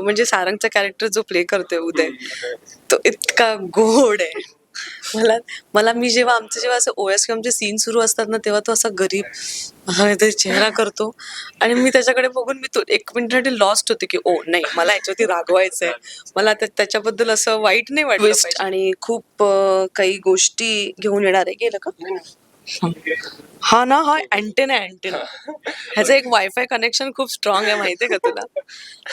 म्हणजे सारंगचा कॅरेक्टर जो प्ले करतोय उदय तो इतका गोड आहे. मला मला मी जेव्हा आमचे जेव्हा असं ओएस आमचे सीन सुरू असतात ना तेव्हा तो असा गरीब चेहरा करतो. आणि मी त्याच्याकडे बघून मी तो एक मिनिटासाठी लॉस्ट होते की ओ नाही मला याच्यावरती रागवायचंय. मला त्या- त्याच्याबद्दल असं वाईट नाही वाटलं पाहिजे. आणि खूप काही गोष्टी घेऊन येणार आहे. गेलं का? हा ना हा अँटेना आहे अँटेना ह्याचं एक वायफाय कनेक्शन खूप स्ट्रॉंग आहे माहितीये का तुला?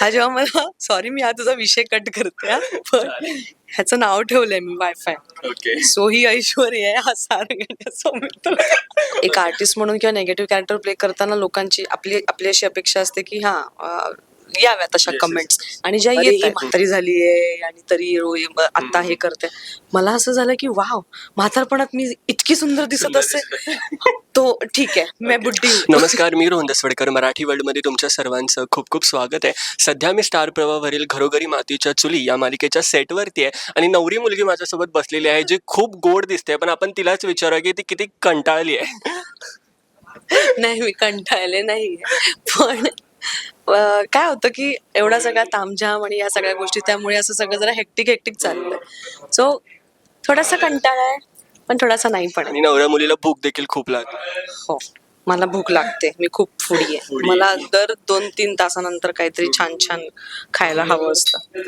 हा जेव्हा मला सॉरी मी हा तुझा विषय कट करते हा, पण ह्याचं नाव ठेवलंय मी वायफाय ओके सो ही ऐश्वर्या आहे हा सारंग एक आर्टिस्ट म्हणून किंवा नेगेटिव्ह कॅरेक्टर प्ले करताना लोकांची आपली आपली अशी अपेक्षा असते की हा याव्यात अशा कमेंट्स आणि ज्या येत ही म्हातारी झालीये आणि तरी आता हे करते. मला असं झालं की वाव म्हातारपणात मी इतकी सुंदर दिसत असते तो ठीक आहे. मैं बुड्ढी हूँ. नमस्कार मी रोहन दसवडकर. मराठी वर्ल्डमध्ये तुमच्या सर्वांचं खूप खूप स्वागत आहे. सध्या मी स्टार प्रवाहावरील घरोघरी मातीच्या चुली या मालिकेच्या सेटवरती आहे. आणि नवरी मुलगी माझ्यासोबत बसलेली आहे जी खूप गोड दिसते. पण आपण तिलाच विचारूया की ती किती कंटाळली आहे. नाही मी कंटाळले नाही पण काय होतं की एवढा सगळा तामझाम आणि या सगळ्या गोष्टी त्यामुळे असं सगळं जरा हेक्टिक हेक्टिक चाललंय सो थोडासा कंटाळा आहे पण थोडासा नाही पण. आणि नवऱ्या मुलीला भूक देखील खूप लागते हो मला भूक लागते मी खूप फुडी आहे. मला दर दोन तीन तासानंतर काहीतरी छान छान खायला हवं असतं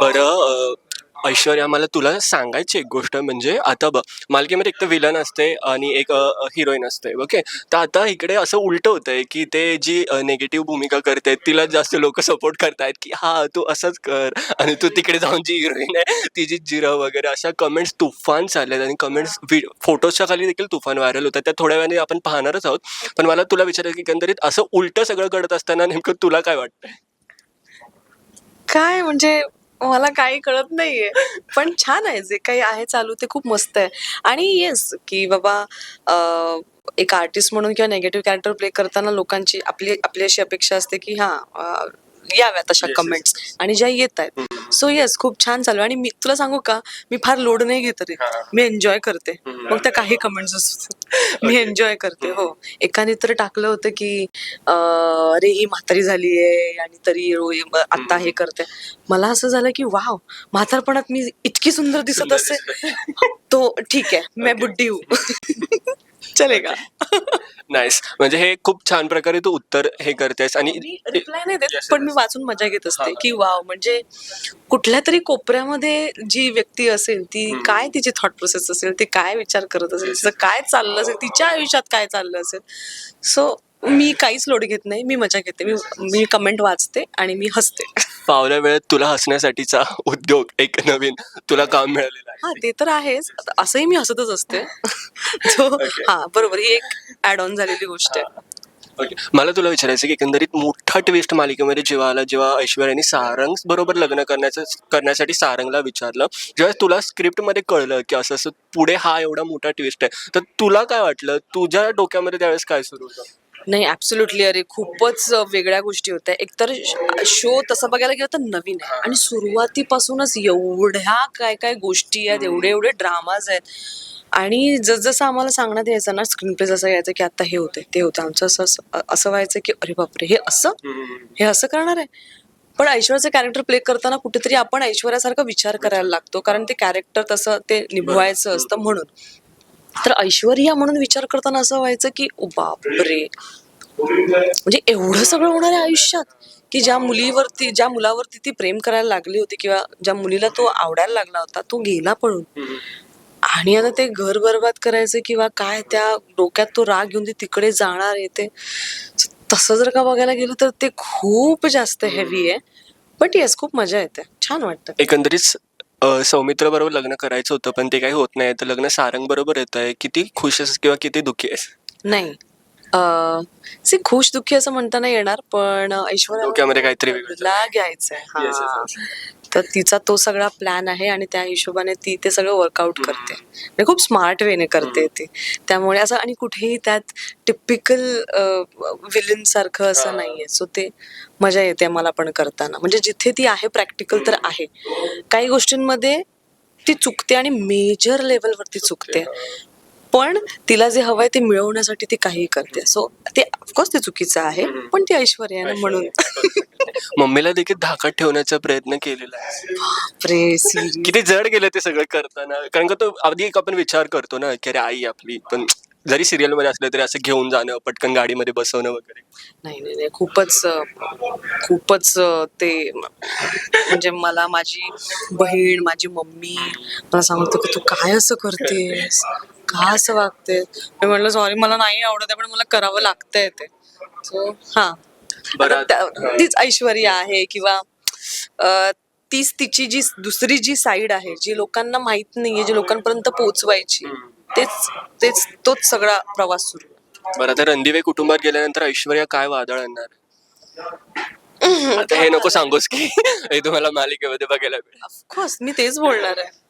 बरं अं, ऐश्वर्या मला तुला सांगायची एक गोष्ट म्हणजे आता बघ मालकीमध्ये एक तर विलन असते आणि एक हिरोईन असते ओके तर आता इकडे असं उलटं होतंय की ते जी नेगेटिव्ह भूमिका करते तिला जास्त लोक सपोर्ट करतायत की हा तू असंच कर. आणि तू तिकडे जाऊन जी हिरोईन आहे तिची जिरं वगैरे अशा कमेंट्स तुफान चालल्यात आणि कमेंट्स फोटोजच्या खाली देखील तुफान व्हायरल होतात. त्या थोड्या वेळाने आपण पाहणारच आहोत. पण मला तुला विचारायचं की एकंदरीत असं उलट सगळं घडत असताना नेमकं तुला काय वाटतंय? काय म्हणजे मला काही कळत नाहीये. पण छान आहे. जे काही आहे चालू ते खूप मस्त आहे. आणि येस की बाबा अं, एक आर्टिस्ट म्हणून किंवा नेगेटिव्ह कॅरेक्टर प्ले करताना लोकांची आपली आपली अशी अपेक्षा असते की हा याव्यात अशा. कमेंट्स आणि ज्या येत आहेत सो येस खूप छान चालू. आहे. आणि मी तुला सांगू का? मी फार लोड नाही घेत रे. मी एन्जॉय करते. मग त्या काही कमेंट्स असतात मी एन्जॉय करते हो. एकाने तर टाकलं होतं की अरे ही म्हातारी झालीये आणि तरी आता हे करते. मला असं झालं की वाव म्हातारपणात मी इतकी सुंदर दिसत असते तो ठीक आहे. मैं बुड्ढी हूँ. चलेगा नाईस म्हणजे हे खूप छान प्रकारे तू उत्तर हे करतेस आणि रिप्लाय नाही देत पण. मी वाचून मजा घेत असते. की वाव म्हणजे कुठल्या तरी कोपऱ्यामध्ये जी व्यक्ती असेल ती. काय तिची थॉट प्रोसेस असेल ती काय विचार करत असेल तिचं काय चाललं असेल तिच्या आयुष्यात काय चाललं असेल सो मी काहीच लोड घेत नाही मी मजा घेते मी मी कमेंट वाचते आणि मी हसते. फावल्या वेळेत तुला हसण्यासाठीचा उद्योग एक नवीन तुला काम मिळालेलं हा ते तर आहेच. असंही मी हसतच असते. हा बरोबर ही एक ऍड ऑन झालेली गोष्ट आहे. Okay. मला तुला विचारायचं की एकंदरीत मोठा ट्विस्ट मालिकेमध्ये जेव्हा आला जेव्हा ऐश्वर्याने सारंग बरोबर लग्न करण्याचं करण्यासाठी सारंगला विचारलं. जेव्हा तुला स्क्रिप्टमध्ये कळलं की असं असं पुढे हा एवढा मोठा ट्विस्ट आहे तर तुला काय वाटलं? तुझ्या डोक्यामध्ये त्यावेळेस काय सुरू होतं? नाही ऍब्सोल्युटली अरे खूपच वेगळ्या गोष्टी होत्या. एकतर शो तसं बघायला गेलं तर नवीन आहे. आणि सुरुवातीपासूनच एवढ्या काय काय गोष्टी आहेत एवढे एवढे ड्रामाज आहेत. आणि जसजसं आम्हाला सांगण्यात यायचं ना स्क्रीन प्ले जसं यायचं की आता हे होते ते होतं आमचं असं असं असं व्हायचं की अरे बापरे हे असं? हे असं करणार आहे? पण ऐश्वर्याचं कॅरेक्टर प्ले करताना कुठेतरी आपण ऐश्वर्यासारखा विचार करायला लागतो. कारण ते कॅरेक्टर तसं ते निभवायचं असतं म्हणून. तर ऐश्वर्या म्हणून विचार करताना असं व्हायचं की बापरे! म्हणजे एवढं सगळं होणार आहे आयुष्यात की ज्या मुलीवरती ज्या मुलावरती ती प्रेम करायला लागली होती किंवा ज्या मुलीला तो आवडायला लागला होता तो गेला पळून. आणि आता ते घर बरबाद करायचं किंवा काय त्या डोक्यात तो राग घेऊन ती तिकडे जाणार येते तसं जर का बघायला गेलं तर ते खूप जास्त हेवी आहे. बट येस खूप मजा येते. छान वाटतं. एकंदरीत सौमित्र बरोबर लग्न करायचं होतं पण ते काही होत नाही. तर लग्न सारंग बरोबर येत आहे. किती खुश आहेस किंवा किती दुःखी आहेस? नाही. सी खुश दुःखी असं म्हणता नाही येणार पण ऐश्वर्या डोक्यामध्ये काहीतरी वेगळं ला घ्यायचंय हा. तर तिचा तो सगळा प्लॅन आहे आणि त्या हिशोबाने ती ते सगळं वर्कआउट करते. म्हणजे खूप स्मार्ट वेने करते ती. त्यामुळे असं आणि कुठेही त्यात टिपिकल विलन सारखं असं. नाहीये. सो ते मजा येते मला पण करताना. म्हणजे जिथे ती आहे प्रॅक्टिकल तर आहे. काही गोष्टींमध्ये ती चुकते आणि मेजर लेवलवरती चुकते पण तिला जे हवंय ते मिळवण्यासाठी ती काहीही करते. सो ते ऑफकोर्स ते चुकीचं आहे पण ती ऐश्वर्या. आहे ना म्हणून. मम्मीला देखील धाकात ठेवण्याचा प्रयत्न केलेला आहे. बापरे, serious. किती जड गेलं ते सगळं करताना. कारण का तो अगदी एक आपण विचार करतो ना की अरे आई आपली पण जरी सिरियलमध्ये असलं तरी असं घेऊन जाणं पटकन गाडीमध्ये बसवणं वगैरे. नाही नाही नाही. खूपच खूपच ते म्हणजे मला माझी बहीण माझी मम्मी मला सांगतो की तू काय असं करतेस? का असं वागते मी म्हटलं सॉरी मला नाही आवडत आहे पण मला करावं लागतंय ते. सो हा. तीच ऐश्वर्या आहे किंवा तीच तिची जी दुसरी जी साईड आहे जी लोकांना माहीत नाहीये जी लोकांपर्यंत पोहोचवायची. तेच तेच तोच सगळा प्रवास सुरू. बरं आता रणदिवे कुटुंबात गेल्यानंतर ऐश्वर्या काय वादळ आणणार? आता हे नको सांगूस की हे तुम्हाला मालिकेमध्ये बघायला मिळेल. ऑफकोर्स मी तेच बोलणार आहे.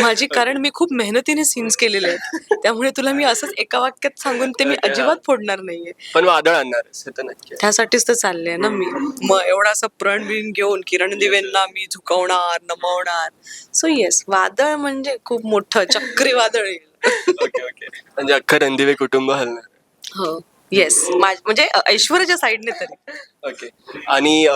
माझी कारण मी खूप मेहनतीने सीन्स केलेले आहेत. त्यामुळे तुला मी असंच एका वाक्यात सांगून ते मी अजिबात फोडणार नाहीये. पण वादळ हे तर नक्की त्यासाठीच तर चाललंय ना मी. मग एवढा असं प्रण बिन घेऊन किरण दिवेंना मी झुकवणार नमवणार. सो येस वादळ म्हणजे खूप मोठं चक्रीवादळ येईल. ओके ओके म्हणजे अख्खं रणदिवे कुटुंब हलणार. हो येस म्हणजे ऐश्वर्याच्या साईडने तरी. ओके आणि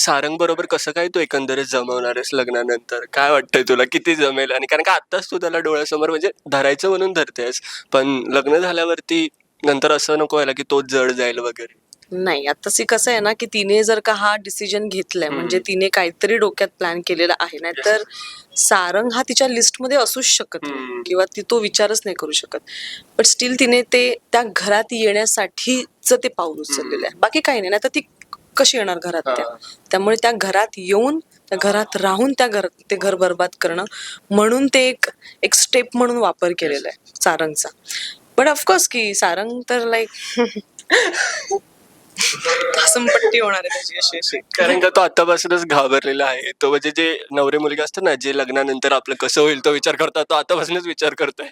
सारंग बरोबर कसं काय तू एकंदरीत जमवणार आहेस लग्नानंतर? काय वाटतंय तुला? किती जमेल? आणि कारण का आत्ताच तू त्याला डोळ्यासमोर म्हणजे धरायचं म्हणून धरतेस पण लग्न झाल्यावरती नंतर असं नको व्हायला की तोच जड जाईल वगैरे. नाही. आता कसं आहे ना की तिने जर का हा डिसिजन घेतलाय म्हणजे तिने काहीतरी डोक्यात प्लॅन केलेला आहे नाहीतर सारंग हा तिच्या लिस्टमध्ये असूच शकत नाही. किंवा ती तो विचारच नाही करू शकत. बट स्टील तिने ते त्या घरात येण्यासाठीच ते पाऊल उचललेलं आहे. बाकी काही नाही नाहीतर ती कशी येणार घरात त्या. त्यामुळे त्या घरात येऊन त्या घरात राहून त्या घर ते घर बर्बाद करणं म्हणून ते एक एक स्टेप म्हणून वापर केलेला आहे सारंगचा. बट ऑफकोर्स की सारंग तर लाईक हसमपट्टी होणार आहे त्याची अशी अशी. कारण का तो आतापासूनच घाबरलेला आहे. तो म्हणजे जे नवरे मुलगे असतात ना जे लग्नानंतर आपलं कसं होईल तो विचार करतात तो आतापासूनच विचार करतोय.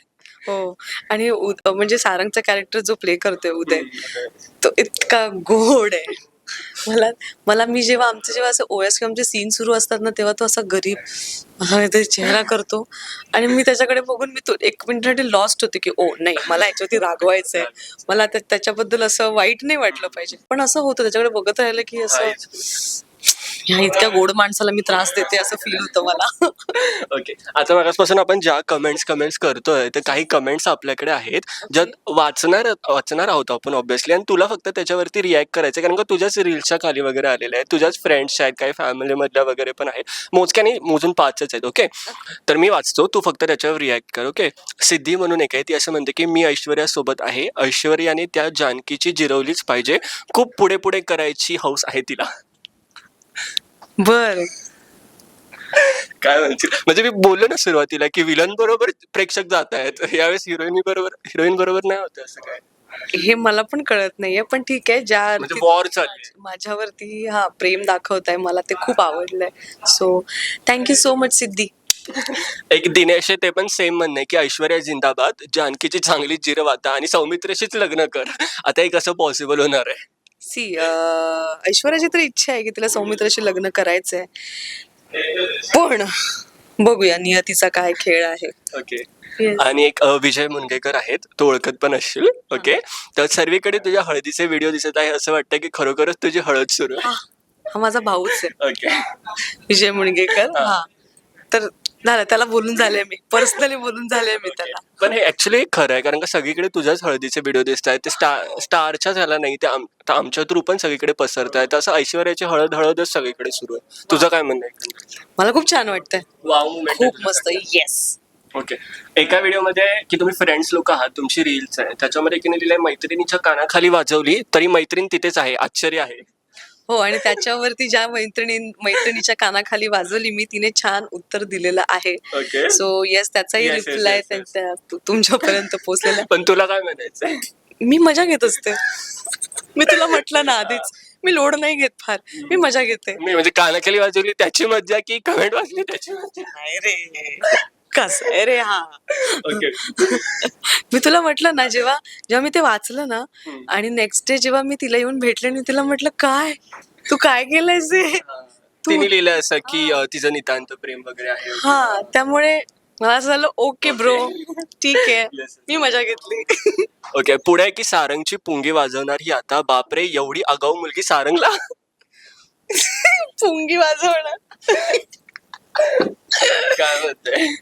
हो. आणि उद- म्हणजे सारंगचा कॅरेक्टर जो प्ले करतोय उदय तो इतका गोड आहे. मला मला मी जेव्हा आमचे जेव्हा असं ओएस किंवा आमचे सीन सुरू असतात ना तेव्हा तो असा गरीब चेहरा करतो. आणि मी त्याच्याकडे बघून मी तो एक मिनिटासाठी लॉस्ट होते की ओ नाही मला याच्यावरती रागवायचं आहे मला त्याच्याबद्दल असं वाईट नाही वाटलं पाहिजे. पण असं होतं त्याच्याकडे बघत राहिलं की असं ह्या इतक्या गोड माणसाला मी त्रास देते असं फील होतं मला. ओके आता मागासपासून आपण ज्या कमेंट्स कमेंट्स करतोय तर काही कमेंट्स आपल्याकडे आहेत ज्यात वाचणार वाचणार आहोत आपण ऑब्विसली आणि तुला फक्त त्याच्यावरती रिॲक्ट करायचं. कारण का तुझ्याच रील्सच्या खाली वगैरे आलेले आहेत तुझ्याच फ्रेंड्स आहेत काही फॅमिली मधल्या वगैरे पण आहेत. मोजक्याने मोजून पाचच आहेत ओके तर मी वाचतो तू फक्त त्याच्यावर रिॲक्ट कर ओके सिद्धी म्हणून एक आहे ती असं म्हणते की मी ऐश्वर्या सोबत आहे. ऐश्वर्याने त्या जानकीची जिरवलीच पाहिजे. खूप पुढे पुढे करायची हौस आहे तिला. बर. काय म्हणशील? म्हणजे मी बोललो ना सुरुवातीला की विलन बरोबर प्रेक्षक जात आहेत. यावेळेस हिरोईन बरोबर हिरोईन बरोबर नाही होत असं काय? हे मला पण कळत नाहीये पण ठीक आहे ज्या म्हणजे वॉर चालली माझ्यावरती हा प्रेम दाखवताय मला ते खूप आवडलंय. So thank you so much Siddhi. एक दिनेश आहे ते पण सेम म्हणणं आहे की ऐश्वर्या जिंदाबाद जानकीची चांगली जिरवाता आणि सौमित्रेशीच लग्न कर. आता हे कसं पॉसिबल होणार आहे? सी ऐश्वर्याची तर इच्छा आहे की तिला सौमित्राशी लग्न करायचंय. पण बघूया नियतीचा काय खेळ आहे. ओके. आणि एक अ, विजय मुनगेकर आहेत. तो ओळखत पण असशील. ओके. तर सर्वीकडे तुझ्या हळदीचे व्हिडिओ दिसत आहे असं वाटतं की खरोखरच तुझी हळद सुरू आहे. हा. माझा भाऊच आहे. ओके. विजय मुणगेकर. हा. तर झालं त्याला बोलून झाले मी. पर्सनली बोलून झाले मी त्याला. पण हे ऍक्च्युली खरं आहे कारण का सगळीकडे तुझ्याच हळदीचे व्हिडिओ दिसत आहेत ते स्टार स्टारच्या झाला नाही ते आमच्या थ्रू पण सगळीकडे पसरत आहेत असं ऐश्वर्याची हळद हळदच सगळीकडे सुरू आहे. तुझं काय म्हणणं आहे? मला खूप छान वाटतंय. खूप. मस्त येस ओके एका व्हिडिओमध्ये की तुम्ही फ्रेंड्स लोक आहात तुमची रील्स आहे त्याच्यामध्ये की लिहिलंय मैत्रिणीच्या कानाखाली वाजवली तरी मैत्रीण तिथेच आहे आश्चर्य आहे. हो आणि त्याच्यावरती ज्या मैत्रिणी मैत्रिणीच्या कानाखाली वाजवली मी तिने छान उत्तर दिलेलं आहे. ओके सो येस त्याचाही रिप्लाय तुमच्यापर्यंत पोहोचलेला. पण तुला काय म्हणायचं मी मजा घेत असते. मी तुला म्हटलं ना आधीच मी लोड नाही घेत फार. मी मजा घेते. मी म्हणजे कानाखाली वाजवली त्याची मज्जा की कमेंट वाजली त्याची मज्जा? नाही रे. कसं आहे रे हा. ओके. मी तुला म्हटलं ना जेव्हा जेव्हा मी ते वाचलं ना. आणि नेक्स्ट डे जेव्हा मी तिला येऊन भेटले आणि तिला म्हटलं काय? तू काय केलंयस हे? तिने लिहिलं असं की अं, तिचं नितांत प्रेम वगैरे आहे हा त्यामुळे मला असं झालं ओके ब्रो ठीक आहे. Yes. मी मजा घेतली. ओके पुढे आहे की सारंगची पुंगी वाजवणारी आता. बापरे एवढी आगाऊ मुलगी सारंगला? पुंगी वाजवणार. काय म्हणते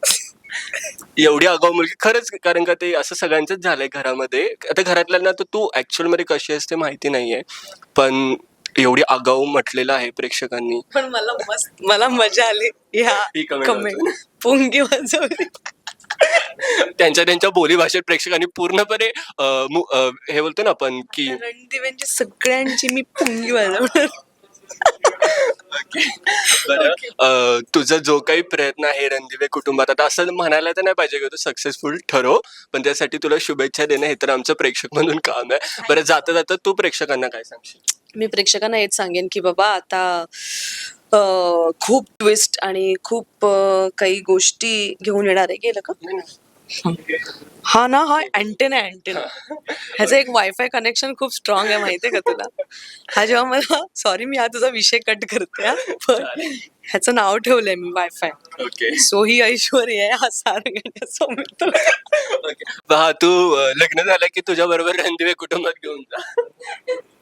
एवढी आगाऊ मुलगी. खरंच कारण का ते असं सगळ्यांचंच झालंय घरामध्ये. आता घरातल्यांना तर तू ऍक्च्युअलमध्ये कशी असते माहिती नाहीये. पण एवढी आगाऊ म्हटलेलं आहे प्रेक्षकांनी. पण मला मस्त मला मजा आली. ह्या comment. कमेंट पुंगी वाजवली त्यांच्या त्यांच्या बोली भाषेत प्रेक्षकांनी पूर्णपणे अं, मु- अं, हे बोलतो ना आपण की रणदिव्यांची सगळ्यांची मी पुंगी वाजवणार. बरं, तुझा जो काही प्रयत्न आहे रणदिवे कुटुंबात आता असं म्हणायला तर नाही पाहिजे की तू सक्सेसफुल ठरव पण त्यासाठी तुला शुभेच्छा देणं हे तर आमचं प्रेक्षक म्हणून काम आहे. बरं जाता जाता तू प्रेक्षकांना काय सांगशील? मी प्रेक्षकांना हेच सांगेन की बाबा आता खूप ट्विस्ट आणि खूप काही गोष्टी घेऊन येणार आहे. गेलं का? हा ना हा अँटेना आहे अँटेना ह्याचं एक वायफाय कनेक्शन खूप स्ट्रॉंग आहे माहितीये का तुला? हा जेव्हा मला सॉरी मी हा तुझा विषय कट करते हा, पण ह्याचं नाव ठेवलंय मी वायफाय ओके सो ही ऐश्वर्या आहे हा सारंग हा तू अं, लग्न झालं की तुझ्या बरोबर रणदिवे कुटुंबात घेऊन जा.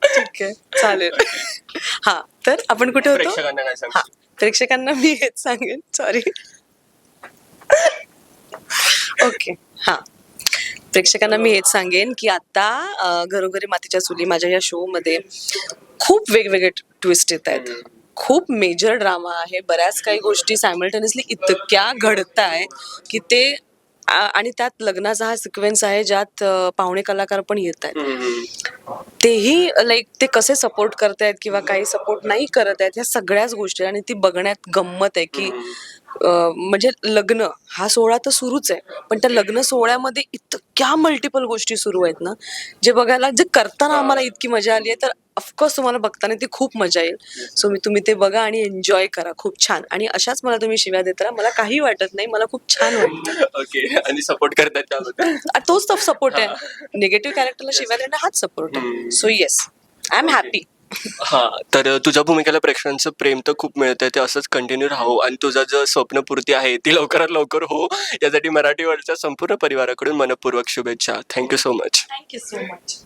ठीक आहे चालेल. हा तर आपण कुठे होतो? प्रेक्षकांना काय हा प्रेक्षकांना मी हेच सांगेन सॉरी ओके हा. प्रेक्षकांना मी हेच सांगेन की आता घरोघरी मातीच्या चुली माझ्या या शो मध्ये खूप वेगवेगळे ट्विस्ट येत आहेत. खूप मेजर ड्रामा आहे. बऱ्याच काही गोष्टी सायमल्टेनियसली इतक्या घडत आहे की ते आणि त्यात लग्नाचा हा सिक्वेन्स आहे ज्यात पाहुणे कलाकार पण येत आहेत. तेही लाईक ते कसे सपोर्ट करतायत किंवा काही सपोर्ट नाही करत आहेत ह्या सगळ्याच गोष्टी आणि ती बघण्यात गंमत आहे की म्हणजे लग्न हा सोहळा तर सुरूच आहे. पण त्या लग्न सोहळ्यामध्ये इतक्या मल्टिपल गोष्टी सुरू आहेत ना जे बघायला जे करताना आम्हाला इतकी मजा आली आहे तर ऑफकोर्स तुम्हाला बघताना ती खूप मजा येईल. सो मी तुम्ही ते बघा आणि एन्जॉय करा. खूप छान. आणि अशाच मला तुम्ही शिव्या देत राहा मला काही वाटत नाही मला खूप छान वाटतं. ओके आणि सपोर्ट करतात तोच तर सपोर्ट आहे. निगेटिव्ह कॅरेक्टरला शिव्या देणं हाच सपोर्ट आहे. So yes I am happy हा तर तुझ्या भूमिकेला प्रेक्षकांचं प्रेम तर खूप मिळतंय ते असंच कंटिन्यू राहो आणि तुझं जे स्वप्नपूर्ती आहे ती लवकरात लवकर हो. यासाठी मराठी वर्ल्डच्या संपूर्ण परिवाराकडून मनपूर्वक शुभेच्छा. Thank you so much thank you so much